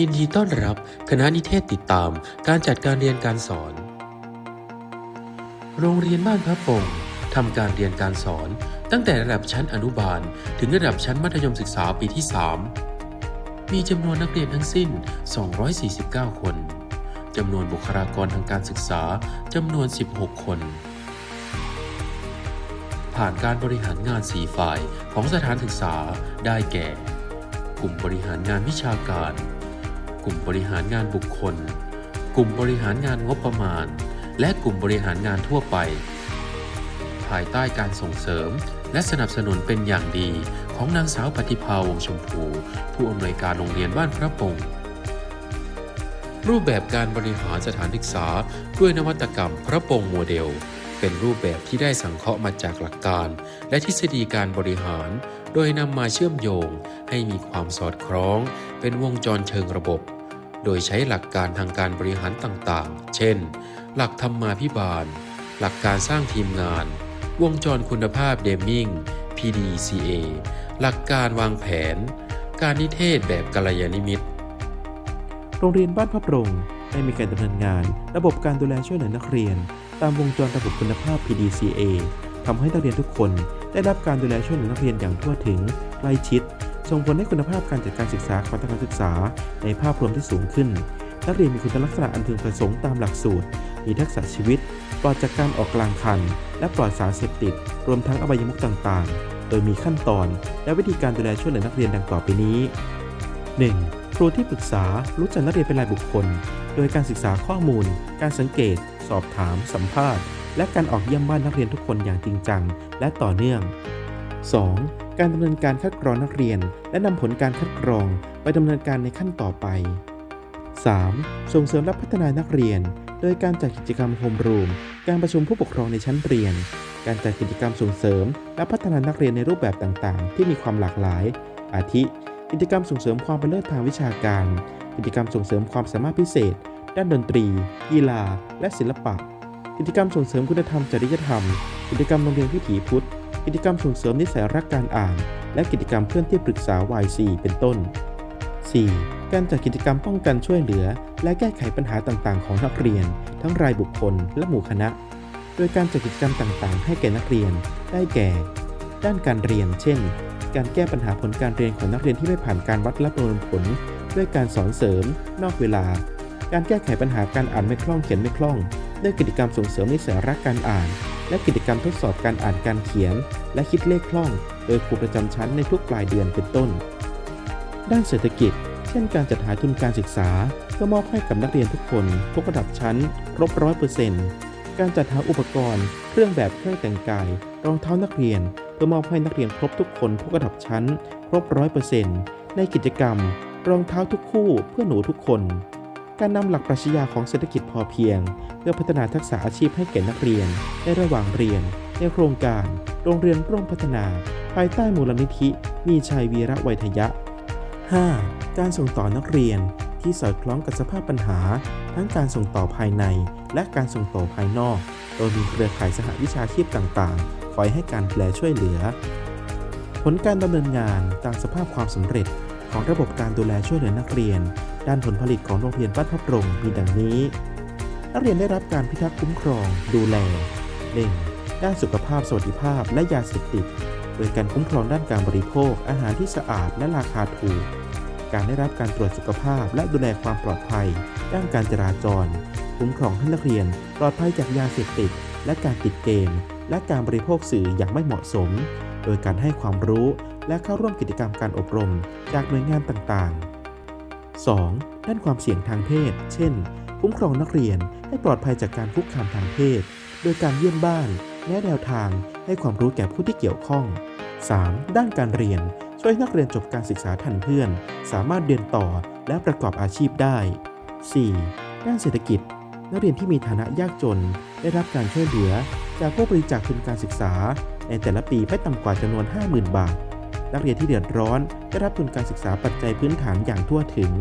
ยินดีต้อนรับคณะนิเทศติดตามการจัดการเรียนการสอน โรงเรียนบ้านพระปงทำการเรียนการสอน ตั้งแต่ระดับชั้นอนุบาล ถึงระดับชั้นมัธยมศึกษาปีที่ 3 มีจำนวนนักเรียนทั้งสิ้น 249 คนจำนวนบุคลากรทางการศึกษาจำนวน 16 คน ผ่านการบริหารงาน4ฝ่ายของสถานศึกษาได้แก่ กลุ่มบริหารงานวิชาการ กลุ่มบริหารงานบุคคล กลุ่มบริหารงานงบประมาณ และกลุ่มบริหารงานทั่วไป ภายใต้การส่งเสริม และสนับสนุนเป็นอย่างดีของนางสาวปฏิภาวงชมพู ผู้อำนวยการโรงเรียนบ้านพระปงรูปแบบการบริหารสถานศึกษาด้วยนวัตกรรมพระปงโมเดล เป็นรูปแบบที่ได้สังเคราะห์มาจากหลักการ และทฤษฎีการบริหาร โดยนำมาเชื่อมโยงให้มีความสอดคล้อง เป็นวงจรเชิงระบบ โดยใช้หลักการทางการบริหารต่างๆ เช่น หลักธรรมาภิบาล หลักการสร้างทีมงาน วงจรคุณภาพเดมมิง PDCA หลักการวางแผน การนิเทศแบบกัลยาณิมิตร โรงเรียนบ้านพระปรงได้มีการดำเนินงาน ระบบการดูแลช่วยเหลือนักเรียน ตามวงจรระบบคุณภาพ PDCA ทำให้นักเรียนทุกคนได้รับการดูแลช่วยเหลือนักเรียนอย่างทั่วถึงใกล้ชิด ส่งผลให้คุณภาพการจัดการศึกษาของทางการศึกษา ในภาพรวมที่สูงขึ้น นักเรียนมีคุณลักษณะอันพึงประสงค์ตามหลักสูตร มีทักษะชีวิต ปลอดจากการออกกลางคัน และปลอดสารเสพติด รวมทั้งอบายมุขต่างๆ โดยมีขั้นตอน และวิธีการดูแลช่วยเหลือนักเรียนดังต่อไปนี้ 1. ครูที่ปรึกษารู้จักนักเรียนเป็นรายบุคคล โดยการศึกษาข้อมูล การสังเกต สอบถาม สัมภาษณ์ และการออกเยี่ยมบ้านนักเรียนทุกคนอย่างจริงจัง และต่อเนื่อง 2. การดำเนินการคัดกรองนักเรียน และนำผลการคัดกรองไปดำเนินการในขั้นต่อไป 3. ส่งเสริมและพัฒนานักเรียน โดยการจัดกิจกรรมโฮมรูม การประชุมผู้ปกครองในชั้นเรียน การจัดกิจกรรมส่งเสริม และพัฒนานักเรียนในรูปแบบต่างๆ ที่มีความหลากหลาย อาทิ กิจกรรมส่งเสริมความเป็นเลิศทางวิชาการ กิจกรรมส่งเสริมความสามารถพิเศษ ด้านดนตรี กีฬา และศิลปะ กิจกรรมส่งเสริมคุณธรรมจริยธรรม กิจกรรมโรงเรียนวิถีพุทธ กิจกรรมส่งเสริมนิสัยรักการอ่าน และกิจกรรมเพื่อนที่ปรึกษา Y4 เป็นต้น 4. การจัดกิจกรรมป้องกันช่วยเหลือ และแก้ไขปัญหาต่างๆ ของนักเรียน ทั้งรายบุคคลและหมู่คณะ โดยการจัดกิจกรรมต่างๆ ให้แก่นักเรียน ได้แก่ ด้านการเรียน เช่น การแก้ปัญหาผลการเรียนของนักเรียนที่ไม่ผ่านการวัดและประเมินผล ด้วยการสอนเสริม นอกเวลา การแก้ไขปัญหาการอ่านไม่คล่องเขียนไม่คล่อง ด้วยกิจกรรมส่งเสริมนิสัยรักการอ่าน และกิจกรรมทดสอบการอ่านการเขียน และคิดเลขคล่อง โดยครูประจำชั้นในทุกปลายเดือนเป็นต้น ด้านเศรษฐกิจ เช่นการจัดหาทุนการศึกษาเพื่อมอบให้กับนักเรียนทุกคน ทุกระดับชั้น ครบร้อยเปอร์เซ็นต์การจัดหาอุปกรณ์ เครื่องแบบเครื่องแต่งกาย รองเท้านักเรียน เพื่อมอบให้นักเรียนครบทุกคนทุกระดับชั้น ครบร้อยเปอร์เซ็นต์ในกิจกรรม รองเท้าทุกคู่เพื่อหนูทุกคน การนำหลักปรัชญาของเศรษฐกิจพอเพียง เพื่อพัฒนาทักษะอาชีพให้แก่นักเรียน ในระหว่างเรียน ในโครงการ โรงเรียนร่วมพัฒนา ภายใต้มูลนิธิ มีชัยวีระไวยทยะ 5. การส่งต่อนักเรียนที่สอดคล้องกับสภาพปัญหา ทั้งการส่งต่อภายใน และการส่งต่อภายนอก โดยมีเครือข่ายสหวิชาชีพต่างๆ คอยให้การดูแลช่วยเหลือ ผลการดำเนินงานตามสภาพความสำเร็จของระบบการดูแลช่วยเหลือนักเรียน ด้านผลผลิตของโรงเรียนบ้านพระปรงมีดังนี้ นักเรียนได้รับการพิทักษ์คุ้มครอง ดูแล 1. ด้านสุขภาพสวัสดิภาพและยาเสพติด โดยการคุ้มครองด้านการบริโภค อาหารที่สะอาดและราคาถูก การได้รับการตรวจสุขภาพและดูแลความปลอดภัย ด้านการจราจร คุ้มครองให้นักเรียน ปลอดภัยจากยาเสพติด และการติดเกม และการบริโภคสื่ออย่างไม่เหมาะสม โดยการให้ความรู้และเข้าร่วมกิจกรรมการอบรม จากหน่วยงานต่างๆ 2. ด้านความเสี่ยงทางเพศ เช่น คุ้มครองนักเรียนให้ปลอดภัยจากการคุกคามทางเพศ โดยการเยี่ยมบ้านแนะแนวทางให้ความรู้แก่ผู้ที่เกี่ยวข้อง 3. ด้านการเรียน ช่วยนักเรียนจบการศึกษาทันเพื่อน สามารถเรียนต่อและประกอบอาชีพได้ 4. ด้านเศรษฐกิจ นักเรียนที่มีฐานะยากจน ได้รับการช่วยเหลือ จากผู้บริจาคทุนการศึกษา ในแต่ละปีไม่ต่ำกว่าจำนวน 50,000 บาท นักเรียนที่เดือดร้อนได้รับทุนการศึกษาปัจจัยพื้นฐานอย่างทั่วถึง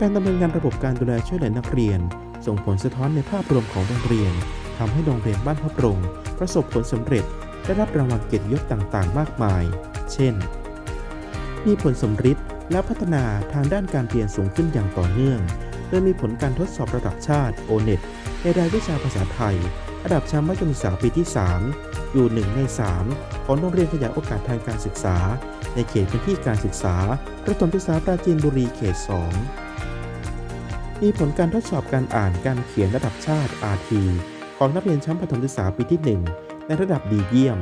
การดำเนินงานระบบการดูแลช่วยเหลือนักเรียน ส่งผลสะท้อนในภาพรวมของโรงเรียนทำให้โรงเรียนบ้านพระปรงประสบผลสำเร็จได้รับรางวัลเกียรติยศต่างๆ มากมาย เช่น มีผลสมฤทธิ์และพัฒนาทางด้านการเรียนสูงขึ้นอย่างต่อเนื่อง โดยมีผลการทดสอบระดับชาติ O-NET ในรายวิชาภาษาไทย ระดับชั้นมัธยมศึกษาปีที่ 3 อยู่ 1 ใน 3 ของโรงเรียนขยายโอกาสทางการศึกษา ในเขตพื้นที่การศึกษาประถมศึกษาปราจีนบุรีเขต 2 มีผลการทดสอบการอ่านการเขียนระดับชาติ RT ของนักเรียนชั้นประถมศึกษาปีที่ 1 ในระดับดีเยี่ยม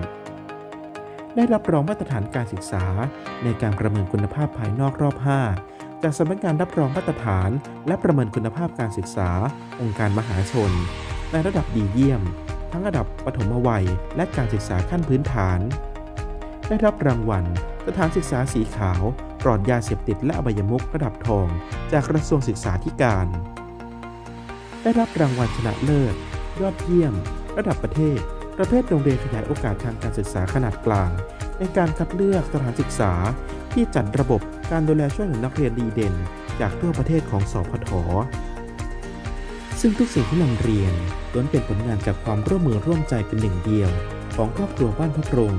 ได้รับรองมาตรฐานการศึกษา ในการประเมินคุณภาพภายนอกรอบ 5 จากสำนักงานรับรองมาตรฐาน และประเมินคุณภาพการศึกษา องค์การมหาชน ในระดับดีเยี่ยม ทั้งระดับปฐมวัย และการศึกษาขั้นพื้นฐาน ได้รับรางวัล สถานศึกษาสีขาวปลอดยาเสพติดและอบายมุขระดับทอง จากกระทรวงศึกษาธิการ ได้รับรางวัลชนะเลิศ ยอดเยี่ยม ระดับประเทศ ประเภทโรงเรียนขยายโอกาสทางการศึกษาขนาดกลาง ในการคัดเลือกสถานศึกษาที่จัดระบบการดูแลช่วยเหลือนักเรียนดีเด่น จากทั่วประเทศของสพท ซึ่งทุกสิ่งที่นำเรียนล้วนเป็นผลงานจากความร่วมมือร่วมใจเป็นหนึ่งเดียว ของครอบครัวบ้านพระปรง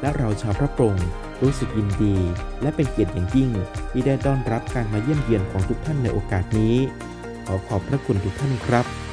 และเราชาวพระปรงรู้สึกยินดี และเป็นเกียรติอย่างยิ่ง ที่ได้ต้อนรับการมาเยี่ยมเยียนของทุกท่านในโอกาสนี้ ขอขอบพระคุณทุกท่านครับ